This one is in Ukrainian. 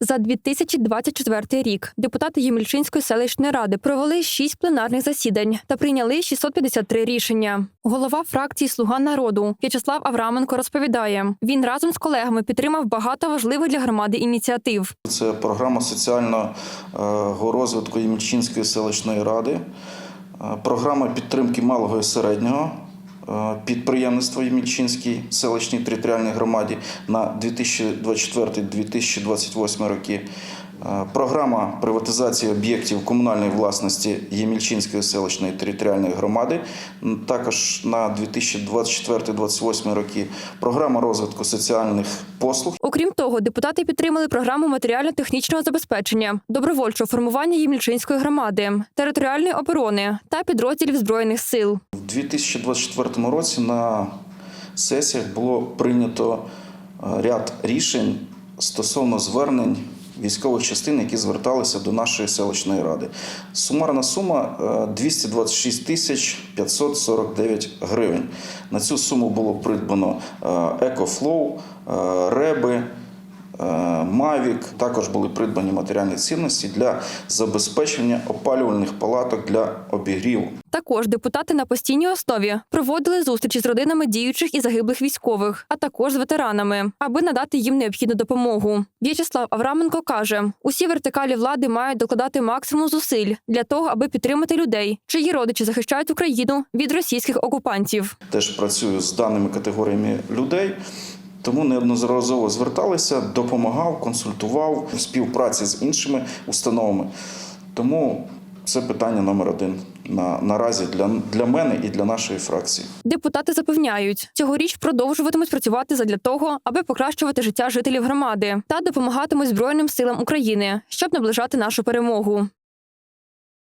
За 2024 рік депутати Ємільчинської селищної ради провели шість пленарних засідань та прийняли 653 рішення. Голова фракції Слуга народу В'ячеслав Авраменко розповідає: він разом з колегами підтримав багато важливих для громади ініціатив. Це програма соціального розвитку Ємільчинської селищної ради, е, програма підтримки малого і середнього е, підприємництва Ємільчинській селищній територіальній громаді на 2024-2028 роки. Е, Програма приватизації об'єктів комунальної власності Ємільчинської селищної територіальної громади також на 2024-2028 роки. Програма розвитку соціальних послуг Окрім того, депутати підтримали програму матеріально-технічного забезпечення, добровольчого формування Ємільчинської громади, територіальної оборони та підрозділів збройних сил. У 2024 році на сесіях було прийнято е, ряд рішень стосовно звернень військових частин, які зверталися до нашої селищної ради. Сумарна сума е, 226 тисяч 549 гривень. На цю суму було придбано е, Екофлоу, е, Реби. Мавік також були придбані матеріальні цінності для забезпечення опалювальних палаток для обігріву. Також депутати на постійній основі проводили зустрічі з родинами діючих і загиблих військових, а також з ветеранами, аби надати їм необхідну допомогу. В'ячеслав Авраменко каже: усі вертикалі влади мають докладати максимум зусиль для того, аби підтримати людей, чиї родичі захищають Україну від російських окупантів. теж працюю з даними категоріями людей. Тому неодноразово зверталися, допомагав, консультував в співпраці з іншими установами. Тому це питання номер один на, наразі для, для мене і для нашої фракції. Депутати запевняють, цьогоріч продовжуватимуть працювати задля того, аби покращувати життя жителів громади та допомагатимуть Збройним силам України, щоб наближати нашу перемогу.